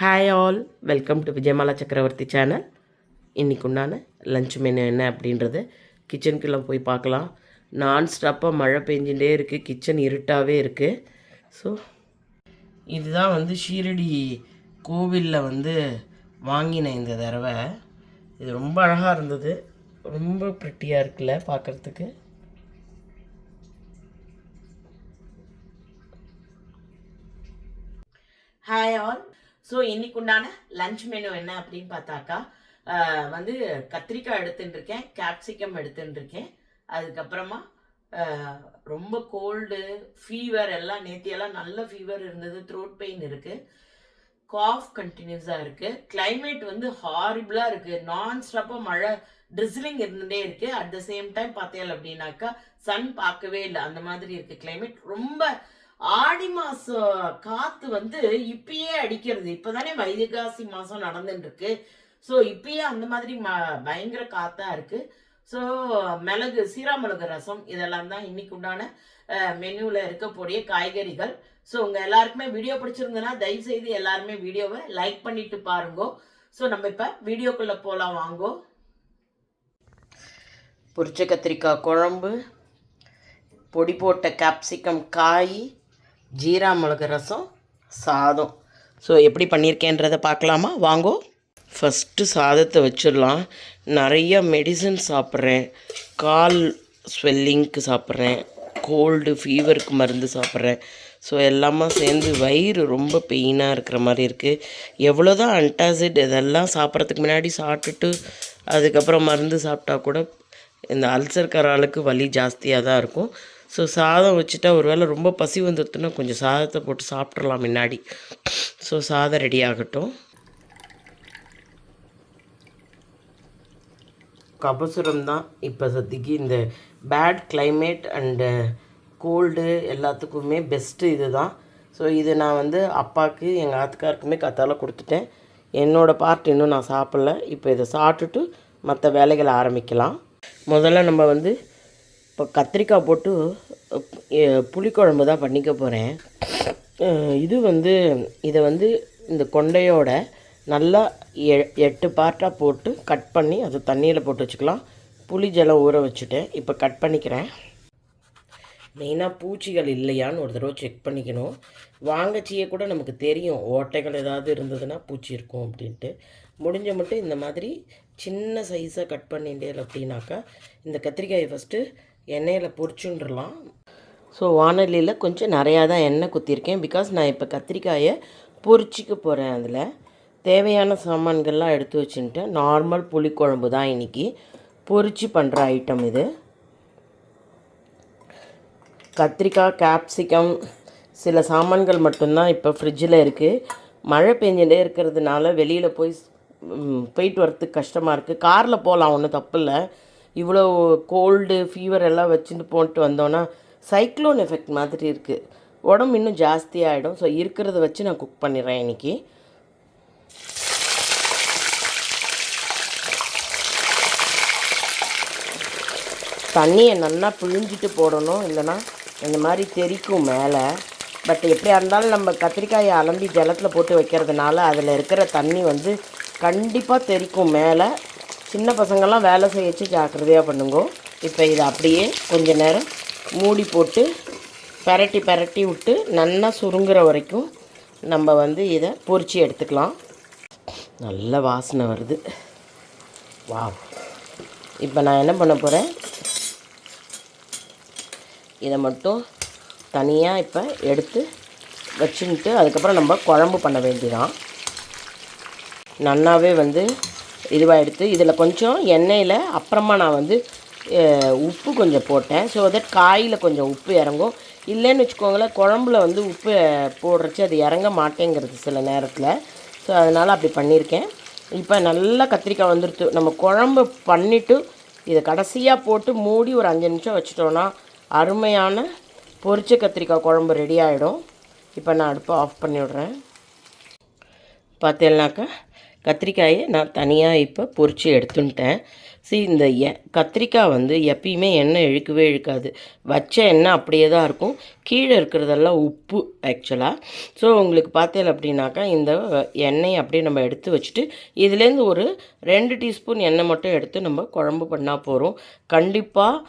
Hi all welcome to Vijayamala Chakravarthy channel இன்றைக்கு உண்டான lunch menu என்ன அப்படின்றது கிச்சனுக்குள்ளே போய் பார்க்கலாம். நான் ஸ்டாப்பாக மழை பெஞ்சுட்டே இருக்குது கிச்சன் இருட்டாகவே இருக்குது ஸோ இதுதான் வந்து ஷீரடி கோவிலில் வந்து வாங்கின இந்த தடவை. இது ரொம்ப அழகாக இருந்தது ரொம்ப ப்ரிட்டியாக இருக்குல்ல பார்க்குறதுக்கு. ஹாய் ஆல் ஸோ இன்னைக்கு உண்டான லஞ்ச் மெனு என்ன அப்படின்னு பார்த்தாக்கா வந்து கத்திரிக்காய் எடுத்துட்டு இருக்கேன் கேப்சிகம் எடுத்துட்டு இருக்கேன் அதுக்கப்புறமா ரொம்ப கோல்டு ஃபீவர் எல்லாம் நேத்தியெல்லாம் நல்ல ஃபீவர் இருந்தது த்ரோட் பெயின் இருக்குது காஃப் கண்டினியூஸாக இருக்குது கிளைமேட் வந்து ஹாரிபிளாக இருக்குது நான் ஸ்டாப்பாக மழை ட்ரிஸ்லிங் இருந்துட்டே இருக்குது அட் த சேம் டைம் பார்த்தேன் அப்படின்னாக்கா சன் பார்க்கவே இல்லை. அந்த மாதிரி இருக்குது கிளைமேட் ரொம்ப ஆடி மாசம் காத்து வந்து இப்பயே அடிக்கிறது. இப்பதானே வைகாசி மாசம் நடந்துட்டு இருக்கு ஸோ இப்பயே அந்த மாதிரி ம- பயங்கர காத்தா இருக்கு. ஸோ மிளகு சீரா மிளகு ரசம் இதெல்லாம் தான் இன்னைக்கு உண்டான மெனுவில் இருக்கக்கூடிய காய்கறிகள். ஸோ உங்கள் எல்லாருக்குமே வீடியோ பிடிச்சிருந்ததுன்னா தயவு செய்து எல்லாருமே வீடியோவை லைக் பண்ணிட்டு பாருங்கோ. ஸோ நம்ம இப்போ வீடியோக்குள்ளே போகலாம் வாங்கோ. பொரிச்ச கத்திரிக்காய் குழம்பு பொடி போட்ட கேப்சிகம் காய் ஜீரா மிளகு ரசம் சாதம். ஸோ எப்படி பண்ணியிருக்கேன்றதை பார்க்கலாமா? வாங்கோ. ஃபஸ்ட்டு சாதத்தை வச்சிடலாம். நிறைய மெடிசன் சாப்பிட்றேன். கால் ஸ்வெல்லிங்க்கு சாப்பிட்றேன். கோல்டு ஃபீவருக்கு மருந்து சாப்பிட்றேன். ஸோ எல்லாமே சேர்ந்து வயிறு ரொம்ப பெயினாக இருக்கிற மாதிரி இருக்குது எவ்வளோ தான் அன்டாசிட் இதெல்லாம் சாப்பிட்றதுக்கு முன்னாடி சாப்பிட்டுட்டு அதுக்கப்புறம் மருந்து சாப்பிட்டா கூட இந்த அல்சர்கார ஆளுக்கு வலி ஜாஸ்தியாக தான் இருக்கும். ஸோ சாதம் வச்சுட்டா ஒருவேளை ரொம்ப பசி வந்துடுத்துன்னா கொஞ்சம் சாதத்தை போட்டு சாப்பிட்றலாம் முன்னாடி. ஸோ சாதம் ரெடி ஆகட்டும். கபசுரம் தான் இப்போ சத்திக்கு இந்த பேட் கிளைமேட் அண்டு கோல்டு எல்லாத்துக்குமே பெஸ்ட்டு இது தான் ஸோ இது நான் வந்து அப்பாவுக்கு எங்கள் ஆத்துக்காருக்குமே கத்தால கொடுத்துட்டேன். என்னோடய பார்ட் இன்னும் நான் சாப்பிட்ல. இப்போ இதை சாப்பிட்டுட்டு மற்ற வேலைகளை ஆரம்பிக்கலாம். முதல்ல நம்ம வந்து இப்போ கத்திரிக்காய் போட்டு புளிக்குழம்பு தான் பண்ணிக்க போகிறேன் இது வந்து இதை வந்து இந்த கொண்டையோட நல்லா எ எட்டு பார்ட்டாக போட்டு கட் பண்ணி அதை தண்ணியில் போட்டு வச்சுக்கலாம். புளி ஜலம் ஊற வச்சுட்டேன். இப்போ கட் பண்ணிக்கிறேன். மெயினாக பூச்சிகள் இல்லையான்னு ஒரு தடவை செக் பண்ணிக்கணும். வாங்கச்சியே கூட நமக்கு தெரியும். ஓட்டைகள் ஏதாவது இருந்ததுன்னா பூச்சி இருக்கும் அப்படின்ட்டு. முடிஞ்ச மட்டும் இந்த மாதிரி சின்ன சைஸாக கட் பண்ணிட்டேன் அப்படின்னாக்கா இந்த கத்திரிக்காயை ஃபஸ்ட்டு எண்ணெயில் பொரிச்சுன்றலாம். ஸோ வானொலியில் கொஞ்சம் நிறையா தான் எண்ணெய் குத்திருக்கேன் பிகாஸ் நான் இப்போ கத்திரிக்காயை பொறிச்சிக்க போகிறேன் அதில். தேவையான சாமான்கள்லாம் எடுத்து வச்சுட்டேன் நார்மல் புளிக்குழம்பு தான் இன்றைக்கி பொரிச்சு பண்ணுற ஐட்டம் இது. கத்திரிக்காய் கேப்சிகம் சில சாமான்கள் மட்டும்தான் இப்போ ஃப்ரிட்ஜில் இருக்குது மழை பெஞ்சிட்டே இருக்கிறதுனால வெளியில் போய் போயிட்டு வரத்துக்கு கஷ்டமாக இருக்குது காரில் போகலாம் ஒன்றும் தப்பு இல்லை. இவ்வளோ கோல்டு ஃபீவர் எல்லாம் வச்சுட்டு போட்டு வந்தோன்னா சைக்ளோன் எஃபெக்ட் மாதிரி இருக்குது உடம்பு இன்னும் ஜாஸ்தியாகிடும் ஸோ இருக்கிறத வச்சு நான் குக் பண்ணிடுறேன் இன்றைக்கி தண்ணியை நல்லா பிழிஞ்சிட்டு போடணும். இல்லைன்னா இந்த மாதிரி தெறிக்கும் மேலே. பட் எப்படியா இருந்தாலும் நம்ம கத்திரிக்காயை அலம்பி ஜலத்தில் போட்டு வைக்கிறதுனால அதில் இருக்கிற தண்ணி வந்து கண்டிப்பாக தெறிக்கும் மேலே. சின்ன பசங்கள்லாம் வேலை செய்யச்சு ஜாக்கிரதையாக பண்ணுங்க. இப்போ இதை அப்படியே கொஞ்ச நேரம் மூடி போட்டு பரட்டி பரட்டி விட்டு நல்லா சுருங்குற வரைக்கும் நம்ம வந்து இதை பொரிச்சு எடுத்துக்கலாம். நல்ல வாசனை வருது. வா இப்போ நான் என்ன பண்ண போகிறேன் இதை மட்டும் தனியாக இப்போ எடுத்து வச்சுன்ட்டு அதுக்கப்புறம் நம்ம குழம்பு பண்ண வேண்டியதான் நன்னாவே வந்து இதுவாக எடுத்து இதில் கொஞ்சம் எண்ணெயில் அப்புறமா நான் வந்து உப்பு கொஞ்சம் போட்டேன். ஸோ தட் காயில் கொஞ்சம் உப்பு இறங்கும். இல்லைன்னு வச்சுக்கோங்களேன் குழம்புல வந்து உப்பு போடுறச்சு அது இறங்க மாட்டேங்கிறது சில நேரத்தில். ஸோ அதனால் அப்படி பண்ணியிருக்கேன். இப்போ நல்லா கத்திரிக்காய் வந்துடுத்து நம்ம குழம்பு பண்ணிவிட்டு இதை கடைசியாக போட்டு மூடி ஒரு அஞ்சு நிமிஷம் வச்சுட்டோன்னா அருமையான பொரிச்ச கத்திரிக்காய் குழம்பு ரெடி ஆகிடும் இப்போ நான் அடுப்பை ஆஃப் பண்ணி விடுறேன் பார்த்தீங்கன்னாக்கா கத்திரிக்காயை நான் தனியாக இப்போ பொரித்து எடுத்துன்ட்டேன். சி இந்த எ கத்திரிக்காய் வந்து எப்பயுமே எண்ணெய் இழுக்கவே இழுக்காது. வச்ச எண்ணெய் அப்படியே தான் இருக்கும். கீழே இருக்கிறதெல்லாம் உப்பு ஆக்சுவலாக ஸோ உங்களுக்கு பார்த்தேன் அப்படின்னாக்கா இந்த எண்ணெயை அப்படியே நம்ம எடுத்து வச்சுட்டு இதுலேருந்து ஒரு ரெண்டு டீஸ்பூன் எண்ணெய் மட்டும் எடுத்து நம்ம குழம்பு பண்ணால் போகிறோம் கண்டிப்பாக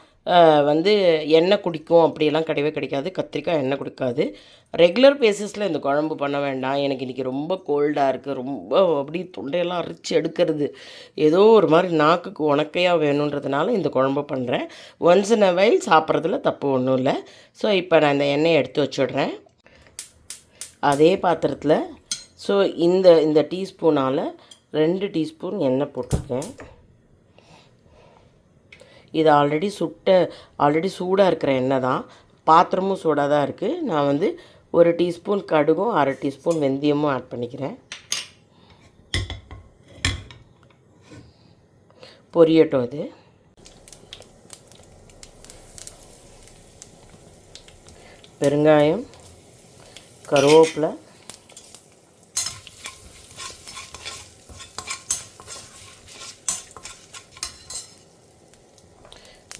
வந்து எண்ணெய் குடிக்கும் அப்படியெல்லாம் கிடையவே கிடைக்காது. கத்திரிக்காய் எண்ணெய் குடிக்காது. ரெகுலர் பேசிஸில் இந்த குழம்பு பண்ண வேண்டாம். எனக்கு இன்றைக்கி ரொம்ப கோல்டாக இருக்குது ரொம்ப அப்படி தொண்டையெல்லாம் அரிச்சு எடுக்கிறது. ஏதோ ஒரு மாதிரி நாக்குக்கு உனக்கையாக வேணுன்றதுனால இந்த குழம்பு பண்ணுறேன் ஒன்ஸ் இன் அ வைல் சாப்பிட்றதுல தப்பு ஒன்றும் இல்லை. ஸோ இப்போ நான் இந்த எண்ணெயை எடுத்து வச்சுடுறேன். அதே பாத்திரத்தில் ஸோ இந்த இந்த டீஸ்பூனால் ரெண்டு டீஸ்பூன் எண்ணெய் போட்டிருக்கேன். இது ஆல்ரெடி சுட்ட ஆல்ரெடி சூடாக இருக்கிற எண்ணெய் தான். பாத்திரமும் சூடாக தான் இருக்குது நான் வந்து ஒரு டீஸ்பூன் கடுகும் அரை டீஸ்பூன் வெந்தயமும் ஆட் பண்ணிக்கிறேன். பொரியட்டும் இது. பெருங்காயம் கருவேப்பிலை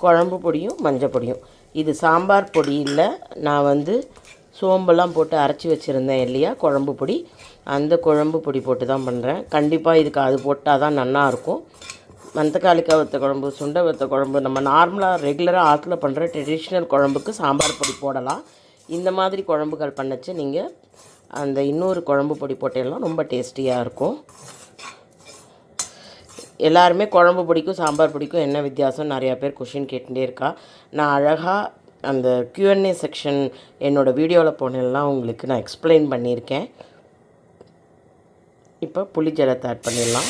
குழம்பு பொடியும் மஞ்சள் பொடியும். இது சாம்பார் பொடியில் நான் வந்து சோம்பெல்லாம் போட்டு அரைச்சி வச்சுருந்தேன் இல்லையா குழம்பு பொடி. அந்த குழம்பு பொடி போட்டு தான் பண்ணுறேன் கண்டிப்பாக இதுக்கு அது போட்டால் தான் நல்லாயிருக்கும் மந்தக்காளிக்காய் வத்த குழம்பு சுண்டை வத்த குழம்பு நம்ம நார்மலாக ரெகுலராக ஆற்றுல பண்ணுற ட்ரெடிஷ்னல் குழம்புக்கு சாம்பார் பொடி போடலாம். இந்த மாதிரி குழம்புகள் பண்ணச்சு நீங்கள் அந்த இன்னொரு குழம்பு பொடி போட்டேன்னா ரொம்ப டேஸ்டியாக இருக்கும். எல்லாருமே குழம்பு பிடிக்கும் சாம்பார் பிடிக்கும் என்ன வித்தியாசம்? நிறையா பேர் கொஷின் கேட்டுகிட்டே இருக்கா. நான் அழகாக அந்த கியூஎன்ஏ செக்ஷன் என்னோடய வீடியோவில் போனெல்லாம் உங்களுக்கு நான் எக்ஸ்பிளைன் பண்ணியிருக்கேன். இப்போ புளி ஜலத்தை ஆட் பண்ணிடலாம்.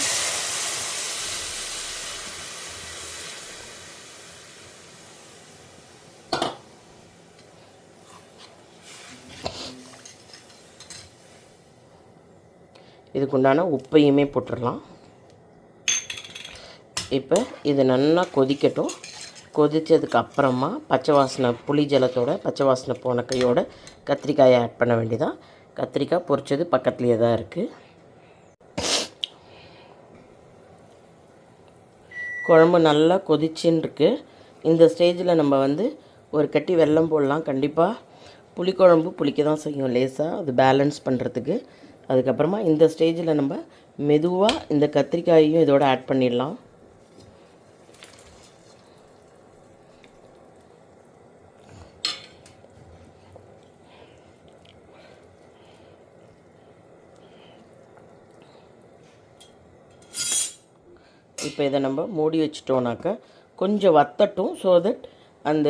இதுக்குண்டான உப்பையுமே போட்டுடலாம். இப்போ இது நல்லா கொதிக்கட்டும். கொதித்ததுக்கு அப்புறமா பச்சை வாசனை புளி ஜலத்தோட பச்சை வாசனை போன கையோட கத்திரிக்காயை ஆட் பண்ண வேண்டியதான் கத்திரிக்காய் பொரிச்சது பக்கத்துலேயே தான் இருக்குது குழம்பு நல்லா கொதிச்சுன்னு இருக்குது இந்த ஸ்டேஜில் நம்ம வந்து ஒரு கட்டி வெல்லம் போடலாம். கண்டிப்பாக புளிக்குழம்பு புளிக்க தான் செய்யும் லேசாக அது பேலன்ஸ் பண்ணுறதுக்கு அதுக்கப்புறமா இந்த ஸ்டேஜில் நம்ம மெதுவாக இந்த கத்திரிக்காயையும் இதோட ஆட் பண்ணிடலாம். இப்போ இதை நம்ம மூடி வச்சிட்டோம்னாக்கா கொஞ்சம் வத்தட்டும் ஸோ தட் அந்த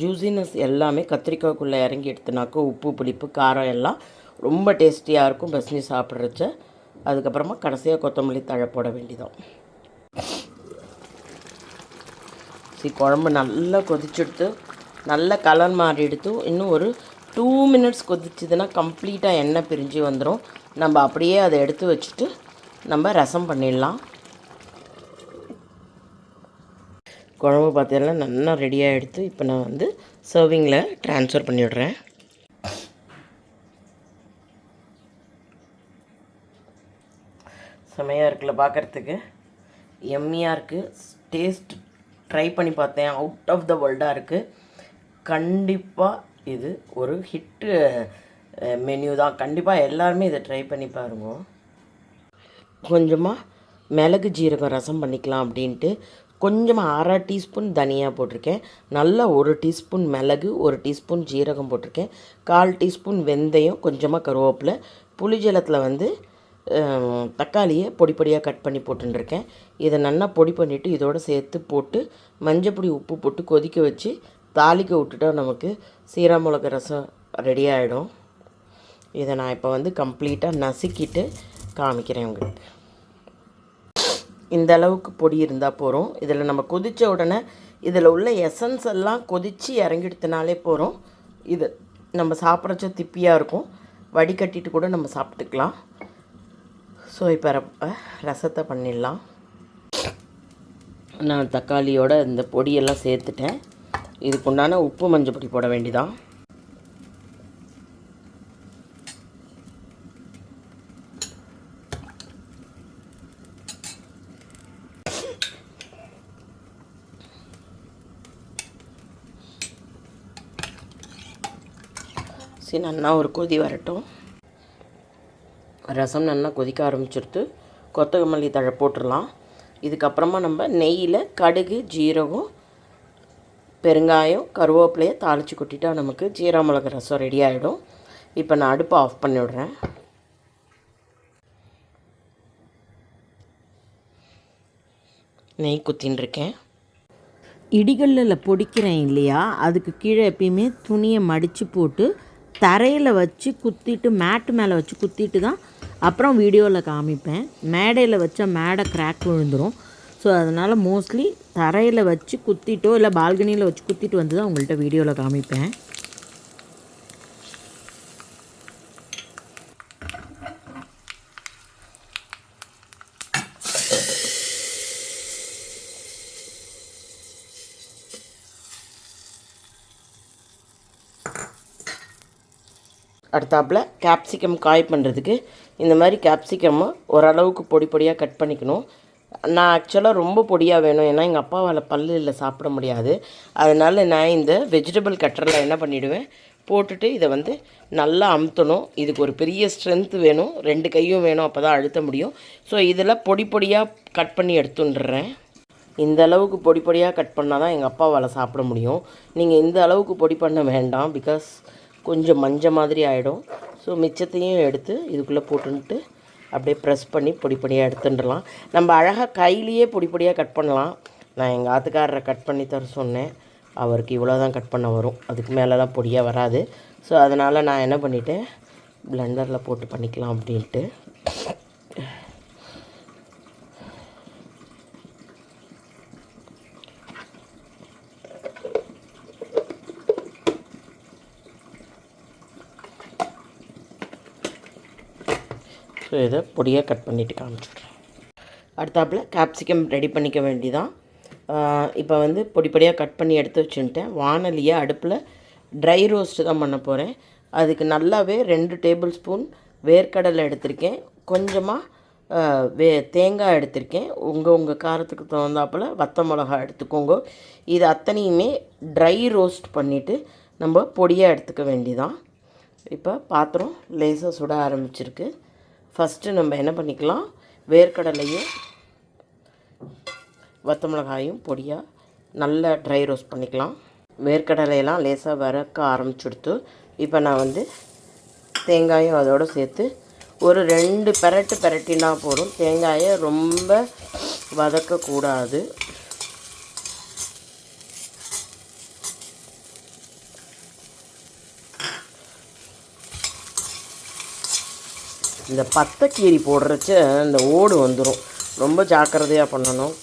ஜூசினஸ் எல்லாமே கத்திரிக்காய்க்குள்ளே இறங்கி எடுத்துனாக்கா உப்பு புளிப்பு காரம் எல்லாம் ரொம்ப டேஸ்டியாக இருக்கும் பஸ்னி சாப்பிட்றச்ச. அதுக்கப்புறமா கடைசியாக கொத்தமல்லி தழை போட வேண்டியதும் சரி குழம்பு நல்லா கொதிச்செடுத்து நல்ல கலர் மாறி எடுத்து இன்னும் ஒரு டூ மினிட்ஸ் கொதிச்சதுன்னா கம்ப்ளீட்டாக எண்ணெய் பிரிஞ்சு வந்துடும் நம்ம அப்படியே அதை எடுத்து வச்சுட்டு நம்ம ரசம் பண்ணிடலாம். குழம்பு பார்த்தீங்கன்னா நல்லா ரெடியாக எடுத்து இப்போ நான் வந்து சர்விங்கில் ட்ரான்ஸ்ஃபர் பண்ணிவிடுறேன் செமையாக இருக்குல்ல பார்க்குறதுக்கு எம்மியாக இருக்குது டேஸ்ட் ட்ரை பண்ணி பார்த்தேன். அவுட் ஆஃப் த வேர்ல்டாக இருக்குது கண்டிப்பாக இது ஒரு ஹிட்டு மெனு தான். கண்டிப்பாக எல்லாருமே இதை ட்ரை பண்ணி பாருங்க. கொஞ்சமாக மிளகு ஜீரகம் ரசம் பண்ணிக்கலாம் அப்படின்ட்டு கொஞ்சமாக அரை டீஸ்பூன் தனியாக போட்டிருக்கேன். நல்லா ஒரு டீஸ்பூன் மிளகு ஒரு டீஸ்பூன் ஜீரகம் போட்டிருக்கேன். கால் டீஸ்பூன் வெந்தயம் கொஞ்சமாக கருவேப்பிலை புளிஜலத்தில் வந்து தக்காளியை பொடி பொடியாக கட் பண்ணி போட்டுருக்கேன் இதை நல்லா பொடி பண்ணிவிட்டு இதோட சேர்த்து போட்டு மஞ்சப்பொடி உப்பு போட்டு கொதிக்க வச்சு தாளிக்க விட்டுட்டா நமக்கு சீரா மிளகு ரசம் ரெடி ஆகிடும் இதை நான் இப்போ வந்து கம்ப்ளீட்டாக நசுக்கிட்டு காமிக்கிறேன் உங்களுக்கு. இந்த அளவுக்கு பொடி இருந்தால் போகிறோம் இதில் நம்ம கொதித்த உடனே இதில் உள்ள எசன்ஸ் எல்லாம் கொதித்து இறங்கிடுத்தினாலே போகிறோம் இது நம்ம சாப்பிட்றச்ச திப்பியாக இருக்கும். வடிகட்டிட்டு கூட நம்ம சாப்பிட்டுக்கலாம். ஸோ இப்போ ரசத்தை பண்ணிடலாம். நான் தக்காளியோட இந்த பொடியெல்லாம் சேர்த்துட்டேன். இதுக்குண்டான உப்பு மஞ்சள் பொடி போட வேண்டிதான். அரிசி நல்லா ஒரு கொதி வரட்டும். ரசம் நல்லா கொதிக்க ஆரம்பிச்சிருத்து கொத்தமல்லி தழை போட்டுடலாம். இதுக்கப்புறமா நம்ம நெய்யில் கடுகு ஜீரகம் பெருங்காயம் கருவேப்பிலையை தாளித்து கொட்டிட்டா நமக்கு ஜீரா மிளகு ரசம் ரெடி ஆகிடும் இப்போ நான் அடுப்பை ஆஃப் பண்ணி விடுறேன். நெய் குத்தின்னு இருக்கேன். இடிகல்லில் பொடிக்கிறேன் இல்லையா? அதுக்கு கீழே எப்பயுமே துணியை மடித்து போட்டு தரையில் வச்சு குத்திட்டு மேட்டு மேலே வச்சு குத்திட்டு தான் அப்புறம் வீடியோவில் காமிப்பேன். மேடையில் வச்சால் மேடை கிராக் விழுந்துடும் ஸோ அதனால் மோஸ்ட்லி தரையில் வச்சு குத்திட்டோ இல்லை பால்கனியில் வச்சு குத்திட்டு வந்து தான் உங்கள்கிட்ட வீடியோவில் காமிப்பேன். அடுத்தாப்பில் கேப்சிகம் காய் பண்ணுறதுக்கு இந்த மாதிரி கேப்சிகம்மை ஓரளவுக்கு பொடி பொடியாக கட் பண்ணிக்கணும். நான் ஆக்சுவலாக ரொம்ப பொடியாக வேணும். ஏன்னா எங்கள் அப்பாவால் பல்லு இல்லை சாப்பிட முடியாது. அதனால் நான் இந்த வெஜிடபிள் கட்டரில் என்ன பண்ணிவிடுவேன் போட்டுட்டு இதை வந்து நல்லா அமுத்தணும். இதுக்கு ஒரு பெரிய ஸ்ட்ரென்த்து வேணும். ரெண்டு கையும் வேணும். அப்போ தான் அழுத்த முடியும். ஸோ இதில் பொடி பொடியாக கட் பண்ணி எடுத்துட்டுறேன் இந்த அளவுக்கு பொடி பொடியாக கட் பண்ணால் தான் எங்கள் அப்பாவால் சாப்பிட முடியும். நீங்கள் இந்த அளவுக்கு பொடி பண்ண வேண்டாம். பிகாஸ் கொஞ்சம் மஞ்சள் மாதிரி ஆகிடும் ஸோ மிச்சத்தையும் எடுத்து இதுக்குள்ளே போட்டுன்ட்டு அப்படியே ப்ரெஸ் பண்ணி பொடி பொடியாக எடுத்துட்டுலாம் நம்ம அழகாக கையிலேயே பொடி பொடியாக கட் பண்ணலாம். நான் எங்கள் ஆத்துக்காரரை கட் பண்ணி தர சொன்னேன். அவருக்கு இவ்வளோ தான் கட் பண்ண வரும். அதுக்கு மேலெலாம் பொடியாக வராது. ஸோ அதனால் நான் என்ன பண்ணிவிட்டேன் பிளெண்டரில் போட்டு பண்ணிக்கலாம் அப்படின்ட்டு. ஸோ இதை பொடியாக கட் பண்ணிவிட்டு காமிச்சிடுறேன் அடுத்தாப்புல கேப்சிகம் ரெடி பண்ணிக்க வேண்டிதான். இப்போ வந்து பொடி பொடியாக கட் பண்ணி எடுத்து வச்சுட்டேன். வானலியை அடுப்பில் ட்ரை ரோஸ்ட்டு தான் பண்ண போகிறேன் அதுக்கு நல்லாவே ரெண்டு டேபிள் ஸ்பூன் வேர்க்கடலை எடுத்திருக்கேன். கொஞ்சமாக வே தேங்காய் எடுத்திருக்கேன். உங்கள் உங்கள் காரத்துக்கு தகுந்தாப்பில் வத்த மிளகா எடுத்துக்கோங்க. இது அத்தனையுமே ட்ரை ரோஸ்ட் பண்ணிவிட்டு நம்ம பொடியாக எடுத்துக்க வேண்டிதான். இப்போ பாத்திரம் லேசாக சுட ஆரம்பிச்சிருக்கு. ஃபஸ்ட்டு நம்ம என்ன பண்ணிக்கலாம்? வேர்க்கடலையும் வத்த மிளகாயும் பொடியாக நல்லா ட்ரை ரோஸ்ட் பண்ணிக்கலாம். வேர்க்கடலையெல்லாம் லேசாக வறக்க ஆரம்பிச்சுடுத்து இப்போ நான் வந்து தேங்காயும் அதோடு சேர்த்து ஒரு ரெண்டு பெரட்டு பெரட்டினா போதும். தேங்காயை ரொம்ப வதக்கக்கூடாது. இந்த பத்தைக்கீரி போடுறச்ச இந்த ஓடு வந்துடும் ரொம்ப ஜாக்கிரதையாக பண்ணணும்.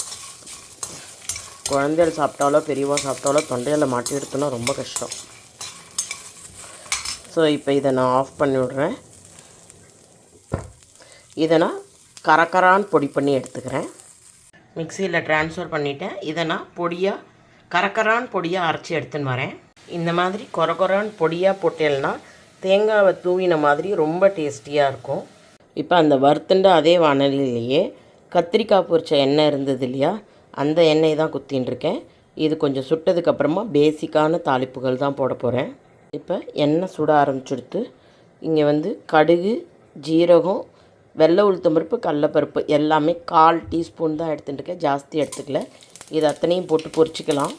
குழந்தைகள் சாப்பிட்டாலோ பெரியவா சாப்பிட்டாலோ தொண்டையில் மாட்டி எடுத்தோன்னா ரொம்ப கஷ்டம். ஸோ இப்போ இதை நான் ஆஃப் பண்ணி விடுறேன். இதை நான் கரக்கரான்னு பொடி பண்ணி எடுத்துக்கிறேன். மிக்சியில் ட்ரான்ஸ்ஃபர் பண்ணிவிட்டேன் இதை நான் பொடியாக கரக்கரான் பொடியாக அரைச்சி எடுத்துன்னு வரேன். இந்த மாதிரி கொரகொரான் பொடியாக போட்டேன்னா தேங்காவை தூவின மாதிரி ரொம்ப டேஸ்டியாக இருக்கும். இப்போ அந்த வறுத்துண்ட அதே வானலிலேயே கத்திரிக்காய் பொரிச்ச எண்ணெய் இருந்தது இல்லையா? அந்த எண்ணெய் தான் குத்தின்ட்டுருக்கேன் இது கொஞ்சம் சுட்டதுக்கப்புறமா பேசிக்கான தாளிப்புகள் தான் போட போகிறேன் இப்போ எண்ணெய் சுட ஆரம்பிச்சுடுத்து இங்கே வந்து கடுகு ஜீரகம் வெள்ளை உளுத்தம் பருப்பு கடலப்பருப்பு எல்லாமே கால் டீஸ்பூன் தான் எடுத்துகிட்டு இருக்கேன். ஜாஸ்தி எடுத்துக்கல. இது அத்தனையும் போட்டு பொரிச்சிக்கலாம்.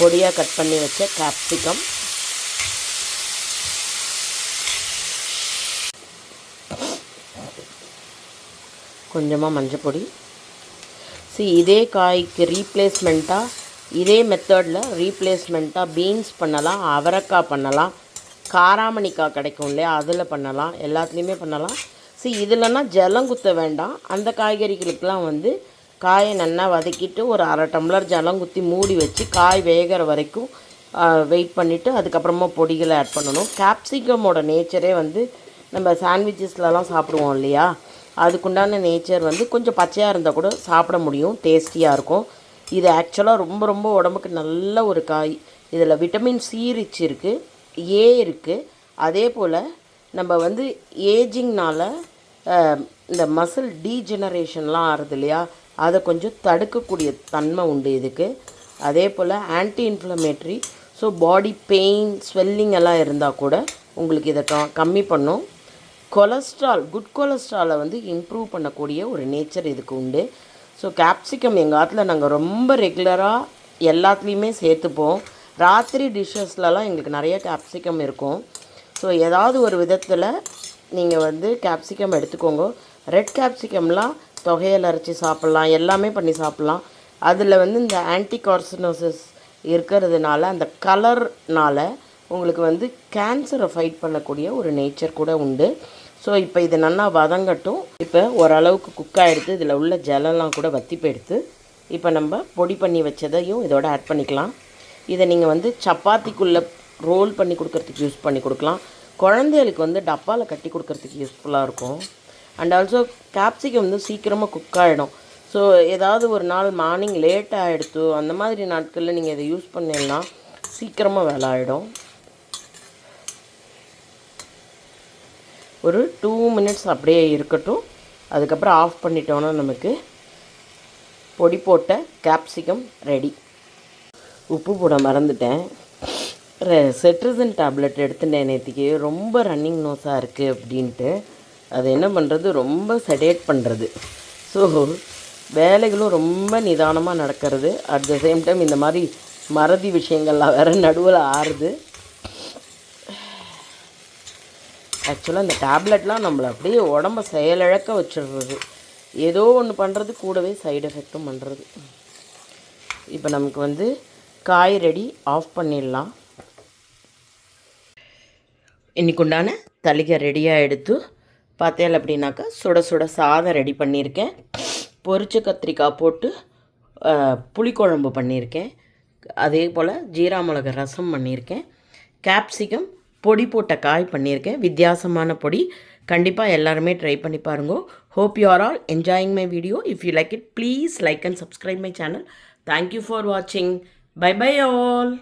பொடியாக கட் பண்ணி வச்ச கேப்சிகம் கொஞ்சமாக மஞ்சள் பொடி சி இதே காய்க்கு ரீப்ளேஸ்மெண்ட்டாக இதே மெத்தடில் ரீப்ளேஸ்மெண்ட்டாக பீன்ஸ் பண்ணலாம் அவரைக்காய் பண்ணலாம் காராமணிக்காய் கிடைக்கும் இல்லையா அதில் பண்ணலாம் எல்லாத்துலேயுமே பண்ணலாம். சி இதில்னா ஜலம் குத்த வேண்டாம். அந்த காய்கறிகளுக்கெலாம் வந்து காயை நல்லா வதக்கிட்டு ஒரு அரை டம்ளர் ஜலம் குத்தி மூடி வச்சு காய் வேகிற வரைக்கும் வெயிட் பண்ணிவிட்டு அதுக்கப்புறமா பொடிகளை ஆட் பண்ணணும். கேப்சிகமோட நேச்சரே வந்து நம்ம சாண்ட்விச்சஸ்லலாம் சாப்பிடுவோம் இல்லையா? அதுக்குண்டான நேச்சர் வந்து கொஞ்சம் பச்சையாக இருந்தால் கூட சாப்பிட முடியும் டேஸ்டியாக இருக்கும். இது ஆக்சுவலாக ரொம்ப ரொம்ப உடம்புக்கு நல்ல ஒரு காய். இதில் விட்டமின் சி ரிச் இருக்குது ஏ இருக்குது அதே போல் நம்ம வந்து ஏஜிங்னால இந்த மசில் டீஜெனரேஷன்லாம் ஆறுது இல்லையா? அதை கொஞ்சம் தடுக்கக்கூடிய தன்மை உண்டு இதுக்கு. அதே போல் anti inflammatory so body pain swelling எல்லாம் இருந்தால் கூட உங்களுக்கு இதை க கம்மி பண்ணும். கொலஸ்ட்ரால் குட் கொலஸ்ட்ராலை வந்து இம்ப்ரூவ் பண்ணக்கூடிய ஒரு நேச்சர் இதுக்கு உண்டு. ஸோ கேப்சிகம் எங்கள் ஆற்றுல நாங்கள் ரொம்ப ரெகுலராக எல்லாத்துலேயுமே சேர்த்துப்போம். ராத்திரி டிஷ்ஷஸ்லலாம் எங்களுக்கு நிறைய கேப்சிகம் இருக்கும். ஸோ ஏதாவது ஒரு விதத்தில் நீங்கள் வந்து கேப்சிகம் எடுத்துக்கோங்க. ரெட் கேப்சிகம்லாம் தொகையில் அரைச்சி சாப்பிட்லாம் எல்லாமே பண்ணி சாப்பிட்லாம். அதில் வந்து இந்த ஆன்டி கார்சினோசிஸ் இருக்கிறதுனால அந்த கலர்னால் உங்களுக்கு வந்து கேன்சரை ஃபைட் பண்ணக்கூடிய ஒரு நேச்சர் கூட உண்டு. ஸோ இப்போ இது நல்லா வதங்கட்டும். இப்போ ஓரளவுக்கு குக் ஆகிடுது இதில் உள்ள ஜலம்லாம் கூட வத்தி போயிடுத்து இப்போ நம்ம பொடி பண்ணி வச்சதையும் இதோட ஆட் பண்ணிக்கலாம். இதை நீங்கள் வந்து சப்பாத்திக்குள்ளே ரோல் பண்ணி கொடுக்கறதுக்கு யூஸ் பண்ணி கொடுக்கலாம். குழந்தைகளுக்கு வந்து டப்பாவில் கட்டி கொடுக்கறதுக்கு யூஸ்ஃபுல்லாக இருக்கும். அண்ட் ஆல்சோ கேப்சிகம் வந்து சீக்கிரமாக குக் ஆகிடும் ஸோ ஏதாவது ஒரு நாள் மார்னிங் லேட் ஆகிடுத்து அந்த மாதிரி நாட்களில் நீங்கள் இதை யூஸ் பண்ணீங்கன்னா சீக்கிரமாக வேலை ஆகிடும் ஒரு டூ மினிட்ஸ் அப்படியே இருக்கட்டும். அதுக்கப்புறம் ஆஃப் பண்ணிட்டோன்னா நமக்கு பொடி போட்ட கேப்சிகம் ரெடி உப்பு போட மறந்துட்டேன். செட்ரிசன் டேப்லெட் எடுத்துட்டேன் நேற்றுக்கு ரொம்ப ரன்னிங் நோஸாக இருக்குது அப்படின்ட்டு. அது என்ன பண்ணுறது ரொம்ப செடேட் பண்ணுறது ஸோ வேலைகளும் ரொம்ப நிதானமாக நடக்கிறது. அட் த சேம் டைம் இந்த மாதிரி மறதி விஷயங்கள்லாம் வேறு நடுவில் ஆறுது. ஆக்சுவலாக இந்த டேப்லெட்லாம் நம்மளை அப்படியே உடம்ப செயலிழக்க வச்சிடுறது. ஏதோ ஒன்று பண்ணுறது கூடவே சைடு எஃபெக்ட்டும் பண்ணுறது இப்போ நமக்கு வந்து காய் ரெடி ஆஃப் பண்ணிடலாம். இன்னைக்கு உண்டான தளிகை ரெடியாக எடுத்து பார்த்தேன் அப்படின்னாக்கா சுட சுட சாதம் ரெடி பண்ணியிருக்கேன். பொரிச்ச கத்திரிக்காய் போட்டு புளிக்குழம்பு பண்ணியிருக்கேன். அதே போல் ஜீரா மிளகு ரசம் பண்ணியிருக்கேன். கேப்சிகம் பொடி போட்ட காய் பண்ணியிருக்கேன். வித்தியாசமான பொடி. கண்டிப்பாக எல்லாருமே ட்ரை பண்ணி பாருங்க. Hope you are all enjoying my video if you like it please like and subscribe my channel thank you for வாட்சிங் பை பை ஆல்